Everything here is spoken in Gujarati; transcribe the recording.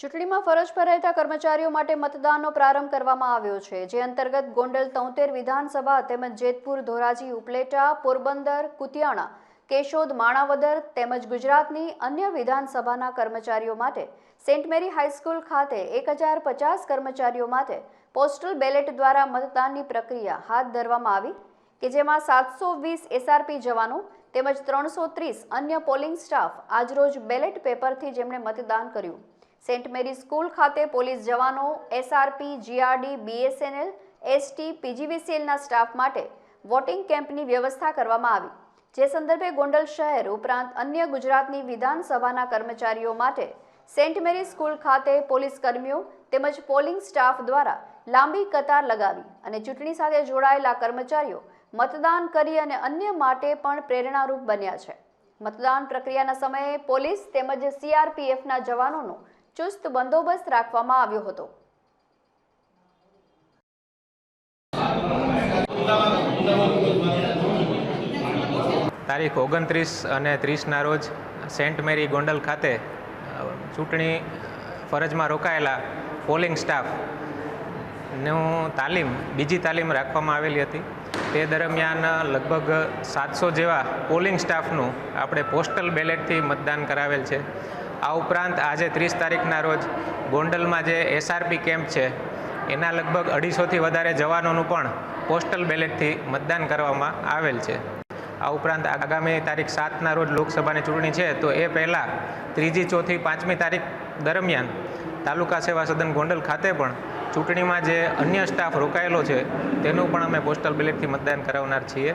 ચૂંટણીમાં ફરજ પર રહેતા કર્મચારીઓ માટે મતદાનનો પ્રારંભ કરવામાં આવ્યો છે, જે અંતર્ગત ગોંડલ તોતેર વિધાનસભા તેમજ જેતપુર, ધોરાજી, ઉપલેટા, પોરબંદર, કુતિયાણા, કેશોદ, માણાવદર તેમજ ગુજરાતની અન્ય વિધાનસભાના કર્મચારીઓ માટે સેન્ટ મેરી હાઈસ્કૂલ ખાતે એક હજાર પચાસ કર્મચારીઓ માટે પોસ્ટલ બેલેટ દ્વારા મતદાનની પ્રક્રિયા હાથ ધરવામાં આવી, કે જેમાં સાતસો વીસ એસઆરપી જવાનો તેમજ ત્રણસો ત્રીસ અન્ય પોલિંગ સ્ટાફ આજરોજ બેલેટ પેપરથી જેમણે મતદાન કર્યું. સેન્ટ મેરી સ્કૂલ ખાતે પોલીસ જવાનો, એસઆરપી, જીઆરડી, બીએસએનએલ, એસટી, પીજીવીસીએલના સ્ટાફ માટે વોટિંગ કેમ્પની વ્યવસ્થા કરવામાં આવી. જે સંદર્ભે ગોંડલ શહેર ઉપરાંત અન્ય ગુજરાતની વિધાનસભાના કર્મચારીઓ માટે સેન્ટ મેરી સ્કૂલ ખાતે પોલીસ કર્મીઓ તેમજ પોલિંગ સ્ટાફ દ્વારા લાંબી કતાર લગાવી અને ચૂંટણી સાથે જોડાયેલા કર્મચારીઓ મતદાન કરી અને અન્ય માટે પણ પ્રેરણારૂપ બન્યા છે. મતદાન પ્રક્રિયાના સમયે પોલીસ તેમજ સીઆરપીએફના જવાનોનો ચુસ્ત બંદોબસ્ત રાખવામાં આવ્યો હતો. તારીખ ઓગણત્રીસ અને ત્રીસના રોજ સેન્ટ મેરી ગોંડલ ખાતે ચૂંટણી ફરજમાં રોકાયેલા પોલિંગ સ્ટાફનું તાલીમ, બીજી તાલીમ રાખવામાં આવેલી હતી. તે દરમિયાન લગભગ સાતસો જેવા પોલિંગ સ્ટાફનું આપણે પોસ્ટલ બેલેટથી મતદાન કરાવેલ છે. આ ઉપરાંત આજે ત્રીસ તારીખના રોજ ગોંડલમાં જે એસઆરપી કેમ્પ છે, એના લગભગ અઢીસોથી વધારે જવાનોનું પણ પોસ્ટલ બેલેટથી મતદાન કરવામાં આવેલ છે. આ ઉપરાંત આગામી તારીખ સાતના રોજ લોકસભાની ચૂંટણી છે, તો એ પહેલાં ત્રીજી, ચોથી, પાંચમી તારીખ દરમિયાન તાલુકા સેવા સદન ગોંડલ ખાતે પણ ચૂંટણીમાં જે અન્ય સ્ટાફ રોકાયેલો છે તેનું પણ અમે પોસ્ટલ બેલેટથી મતદાન કરાવનાર છીએ.